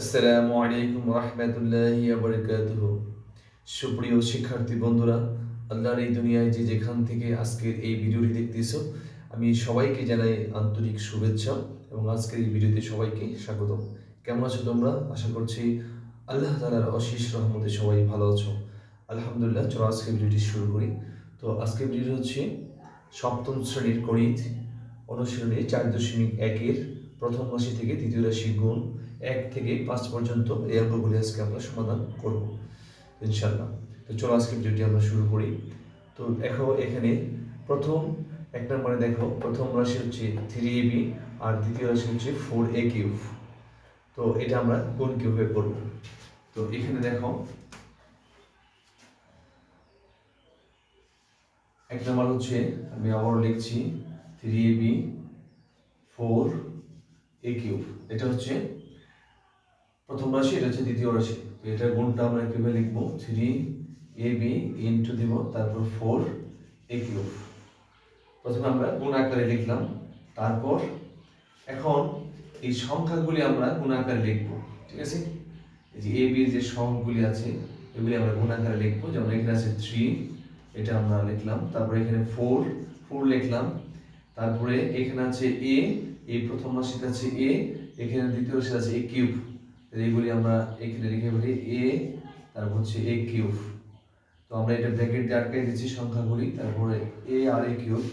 আসসালামু আলাইকুম রহমতুল্লাহি আবরকাতুহ সুপ্রিয় শিক্ষার্থী বন্ধুরা, আল্লাহর এই দুনিয়ায় যে যেখান থেকে আজকের এই ভিডিওটি দেখতেছো, আমি সবাইকে জানাই আন্তরিক শুভেচ্ছা এবং আজকের এই ভিডিওতে সবাইকে স্বাগত কেমন আছো তোমরা? আশা করছি আল্লাহ তালার অশেষ রহমতে সবাই ভালো আছো। আলহামদুলিল্লাহ, চলো আজকের ভিডিওটি শুরু করি। তো আজকের ভিডিওটি হচ্ছে সপ্তম শ্রেণির গণিত অনুশীলনী চার দশমিক একের প্রথম রাশি থেকে তৃতীয় রাশি গুণ। এক থেকে পাঁচ পর্যন্ত এই অঙ্কগুলি আজকে আমরা সমাধান করব ইনশাল্লাহ তো চলো আজকে ভিডিওটি আমরা শুরু করি। তো দেখো এখানে প্রথম, এক নম্বরে দেখো, প্রথম রাশি হচ্ছে থ্রি এ বি আর দ্বিতীয় রাশি হচ্ছে ফোর এ কিউব তো এটা আমরা গুণ কীভাবে করব? তো এখানে দেখো, এক নম্বর হচ্ছে আমি আবার লিখছি three a b four a cube এটা হচ্ছে প্রথম রাশি, এটা হচ্ছে দ্বিতীয় রাশি। তো এটা গুণটা আমরা কীভাবে লিখব থ্রি এ বি ইন্টু দিব তারপর ফোর এ কিউব প্রথমে আমরা গুণ আকারে লিখলাম, তারপর এখন এই সংখ্যাগুলি আমরা গুণ আকারে লিখব, ঠিক আছে? এই যে এ বির যে সংখ্যাগুলি আছে, এগুলি আমরা গুণ আকারে লিখব, যেমন এখানে আছে থ্রি এটা আমরা লিখলাম, তারপরে এখানে ফোর ফোর লিখলাম, তারপরে এখানে আছে এ এই প্রথম রাশিতে আছে এ এখানে দ্বিতীয় রাশিতে আছে এ কিউব এইগুলি আমরা এখানে লিখে বলি এ তারপর হচ্ছে এ কিউব তো আমরা এটা ব্র্যাকেট দিয়ে আটকে দিচ্ছি সংখ্যাগুলি, তারপরে এ আর এ কিউব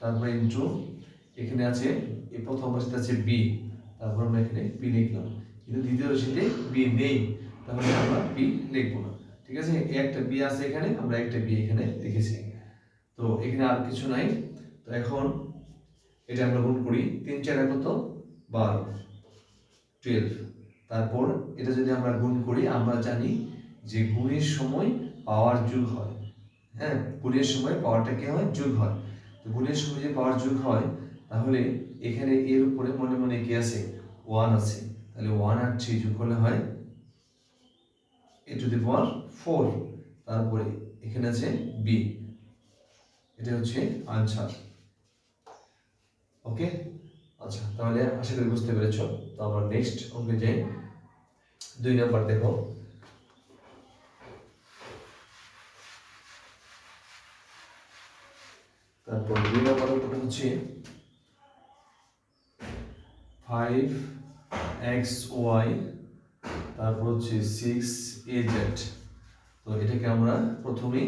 তারপরে ইন্টু এখানে আছে, এই প্রথম রাশিতে আছে বি তারপর আমরা এখানে বি লিখলাম। কিন্তু দ্বিতীয় রাশিতে বি নেই, তাহলে আমরা বি লিখব না। ঠিক আছে? একটা বি আছে এখানে, আমরা একটা বি এখানে লিখেছি। তো এখানে আর কিছু নাই। তো এখন এটা আমরা গুণ করি তিন চারে কত বারো টুয়েলভ তারপর এটা যদি আমরা গুণ করি, আমরা জানি যে গুণের সময় পাওয়ার যোগ হয়। হ্যাঁ গুণের সময় পাওয়ারটা কি হয়? যোগ হয়। তো গুণের সময় যে পাওয়ার যোগ হয়, তাহলে এখানে এর উপরে মনে মনে কি আছে? ওয়ান আছে। তাহলে ওয়ান আর থ্রি যোগ করলে হয় এ টু দি পাওয়ার ফোর তারপরে এখানে আছে বি এটা হচ্ছে আনসার ওকে আচ্ছা তাহলে আশা করি বুঝতে পেরেছ। তো আমরা নেক্সট অঙ্কে যাই। দুই নাম্বার দেখো। তারপর দুই নাম্বার হচ্ছে ফাইভ এক্স ওয়াই তারপর হচ্ছে সিক্স এ জেড তো এটাকে আমরা প্রথমেই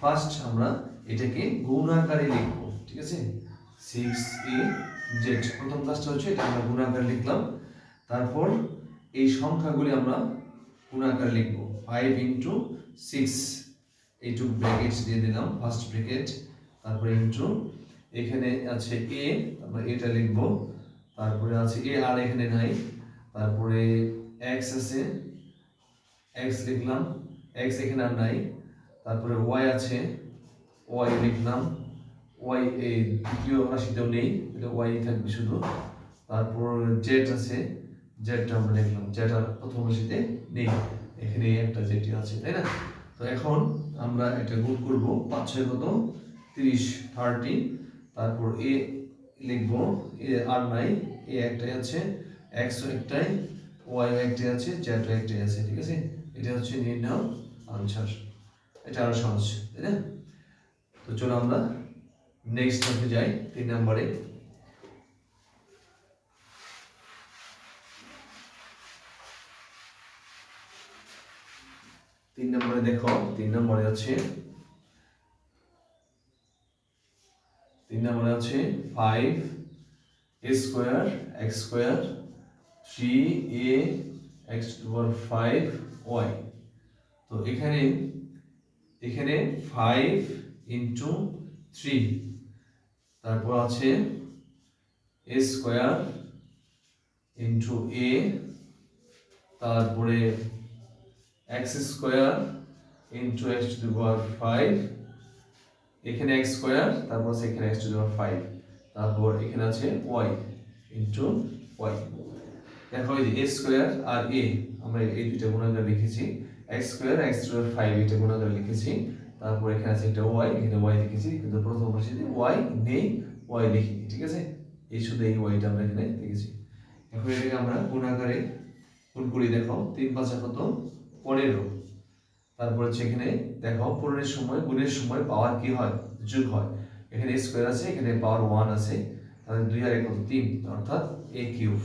ফার্স্ট আমরা এটাকে গুণ আকারে লিখব, ঠিক আছে? সিক্স এ জেড প্রথম কাজটা হচ্ছে এটা আমরা গুণ আকারে লিখলাম। তারপর এই সংখ্যাগুলি আমরা গুণ আকারে লিখব। Five into six eight two bracket দিয়ে দিলাম ফার্স্ট ব্র্যাকেট তারপরে ইন্টু এখানে আছে এ আমরা এটা লিখব, তারপরে আছে এ আর এখানে নাই, তারপরে এক্স আছে এক্স লিখলাম এক্স এখানে আর নাই, তারপরে ওয়াই আছে ওয়াই লিখলাম ওয়াই এই দ্বিতীয় রাশিতেও নেই এটা ওয়াই থাকবে শুধু, তারপর জেড আছে জেডটা আমরা লিখলাম জেড প্রথম রাশিতে নেই। এখানে একটা জেডটি আছে, তাই না? তো এখন আমরা এটা গুণ করব পাঁচ, ছয় কত? তিরিশ থার্টি তারপর এ লিখব, এ আর নাই, এ একটাই আছে এক্সও একটাই ওয়াই একটাই আছে জেড একটাই আছে, ঠিক আছে? এটা হচ্ছে নির্ণয় আনসার এটা আরও সহজ, তাই না? তো চলো আমরা নেক্সট যাই, তিন নম্বরে। তিন নম্বরে দেখো, তিন নম্বরে আছে তিন নম্বরে আছে five a square x square three a x power five y তো এখানে এখানে ফাইভ ইন্টু থ্রি তারপর আছে এ স্কোয়ার ইন্টু এ তারপরে x square into x to the power five এখানে এক্স স্কোয়ার তারপর এখানে x to the power five তারপর এখানে আছে ওয়াই ইন্টু ওয়াই দেখো এই এ স্কোয়ার আর এ আমরা এই দুইটা গুণাকার লিখেছি। X square x to the five এটা গুণাকার লিখেছি। তারপর এখানে আছে একটা ওয়াই এখানে ওয়াই লিখেছি, কিন্তু প্রথম রাশিতে ওয়াই নেই ওয়াই লিখিনি, ঠিক আছে? এই শুধু এই ওয়াইটা আমরা এখানে লিখেছি এখন এটাকে আমরা গুণাকারে গুণ করি, দেখো, তিন পাঁচা কত? পনেরো। তারপর হচ্ছে এখানে দেখো পূরণের সময়, গুণের সময় পাওয়ার কি হয়? যোগ হয়। এখানে স্কোয়ার আছে, এখানে পাওয়ার ওয়ান আছে। তাহলে দুই আর এক তিন, অর্থাৎ এ কিউব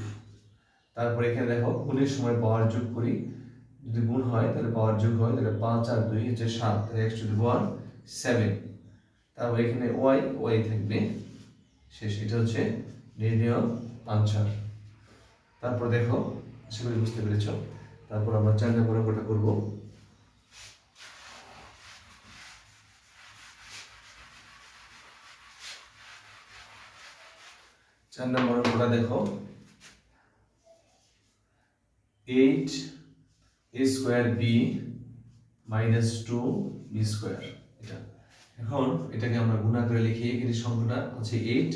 তারপর এখানে দেখো, গুণের সময় পাওয়ার যোগ করি। যদি গুণ হয়, তাহলে পাওয়ার যোগ হয়, তাহলে পাঁচ আর দুই হচ্ছে সাত, তাহলে এক্স টু পাওয়ার সেভেন তারপর এখানে ওয়াই ওয়াই থাকবে। শেষ, এটা হচ্ছে নির্ণয় আনসার তারপর দেখো, আশা করি বুঝতে পেরেছ। তারপর আমরা চার নম্বর অঙ্কটা করব। চার নম্বর অঙ্কটা দেখো। Eight a square b minus two b square. এটা। এখন এটাকে আমরা গুণা করে লিখি, এখানে সংখ্যাটা হচ্ছে এইট,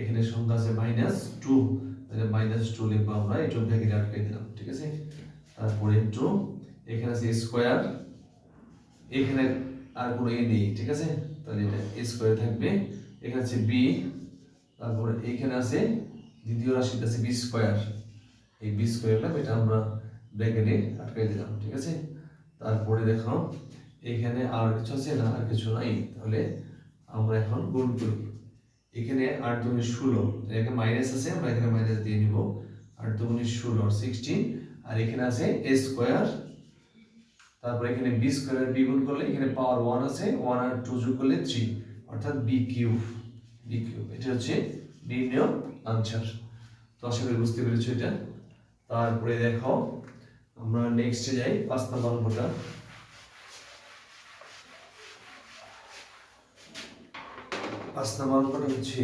এখানে সংখ্যা আছে মাইনাস টু। মাইনাস টু লিখব আমরা, এই টু আটকে দিলাম, ঠিক আছে? তারপরে টু এখানে আছে স্কোয়ার এখানে আর কোনো এ নেই, ঠিক আছে? তাহলে এটা স্কোয়ার থাকবে। এখানে আছে বি তারপরে এইখানে আছে, দ্বিতীয় রাশিতে আছে বি স্কোয়ার এই বি স্কোয়ার এটা আমরা ব্র্যাকেটে আটকাই দিলাম, ঠিক আছে? তারপরে দেখো, এখানে আর কিছু আছে না? আর কিছু নাই। তাহলে আমরা এখন গুণ করি। এখানে আট দুগুণে ষোলো এখানে মাইনাস আছে, আমরা এখানে মাইনাস দিয়ে নিব। আট দুগুণে ষোলো সিক্সটিন আর এখানে আছে এ স্কোয়ার তারপর এখানে বি স্কোয়ার বি গুণ করলে এখানে পাওয়ার ওয়ান আছে ওয়ান আর টু যোগ করলে থ্রি অর্থাৎ বি কিউব বি কিউব এটা হচ্ছে নির্ণয় আনসার তো আশা করি বুঝতে পেরেছ এটা। তারপরে দেখো, আমরা নেক্সটে যাই, পাঁচ নম্বর অঙ্কটা। পাঁচ নম্বর হচ্ছে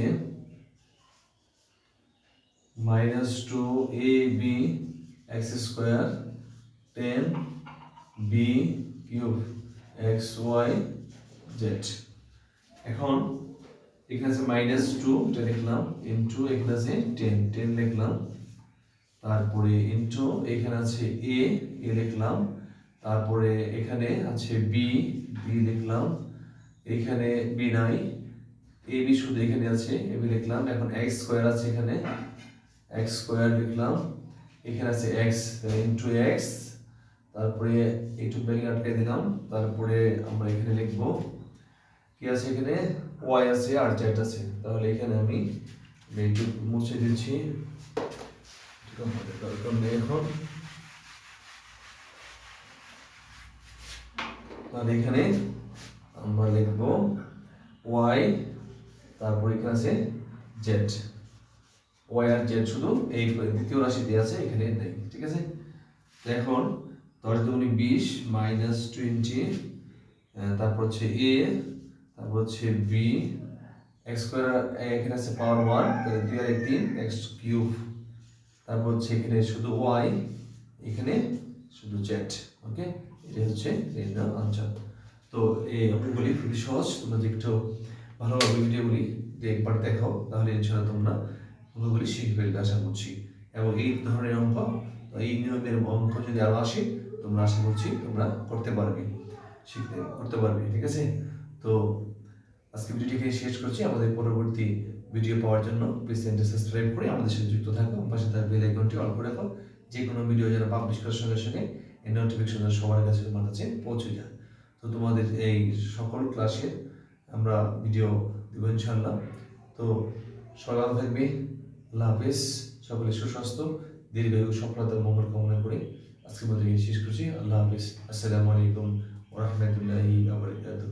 minus two a b x square ten b cube x y z. এখন এখানে আছে মাইনাস টু, এটা লিখলাম ইন্টু এখানে আছে টেন টেন লিখলাম তারপরে ইন্টু এখানে আছে এ এ লিখলাম তারপরে এখানে আছে বি বি লিখলাম এখানে বি নাই। এ বি শুধু এখানে আছে এ বি লিখলাম এখন এক্স স্কোয়ার আছে এখানে। এক্স স্কোয়ার লিখলাম এখানে আছে এক্স ইন্টু এক্স তারপরে একটু ব্যাগে আটকে দিলাম, তারপরে আমরা এখানে লিখব, কি আছে এখানে? ওয়াই আছে, আর জেড আছে, তাহলে এখানে আমি একটু মুছে দিচ্ছি। দরকার নেই এখন। তাহলে এখানে আমরা লিখব ওয়াই তারপর এখানে আছে জেড ওয়াই আর জেড শুধু এই দ্বিতীয় রাশি দিয়ে আছে, এখানে নেই, ঠিক আছে? এখন দশ দুগুণি বিশ মাইনাস টোয়েন্টি তারপর হচ্ছে এ তারপর হচ্ছে বি এক্স এখানে আছে পাওয়ার ওয়ান তাহলে দুই আর তিন এক্স কিউব তারপর হচ্ছে এখানে শুধু ওয়াই এখানে শুধু জেড ওকে এটা হচ্ছে নির্ণয় তো এই অঙ্কগুলি খুবই সহজ, তোমরা যে একটু ভালোভাবে ভিডিওগুলি যে একবার দেখো, তাহলে ইনশাল্লাহ তোমরা অঙ্কগুলি শিখে ফেলবে আশা করছি। এবং এই ধরনের অঙ্ক, এই নিয়মের অঙ্ক যদি আরও আসে, তোমরা আশা করছি তোমরা করতে পারবে, শিখতে, করতে পারবে, ঠিক আছে? তো আজকে ভিডিওটিকে শেষ করছি। আমাদের পরবর্তী ভিডিও পাওয়ার জন্য প্লিজ চ্যানেলটি সাবস্ক্রাইব করে আমাদের সাথে যুক্ত থাকো। পাশে তার বেল আইকনটি অল করে রাখো। যে কোনো ভিডিও যেন পাবলিশ করার সঙ্গে সঙ্গে এই নোটিফিকেশন সবার কাছে তোমার কাছে পৌঁছে যায়। তো তোমাদের এই সকল ক্লাসে আমরা ভিডিও দেবো ইনশাল্লাহ তো সকাল থাকবে। আল্লাহ হাফেজ, সকলে সুস্বাস্থ্য দীর্ঘায়ু সফলতার মঙ্গল কামনা করে আজকে মধ্যে শেষ করছি। আল্লাহ হাফেজ, আসসালামু আলাইকুম ওরহমতুল্লাহি আবরকাতুহ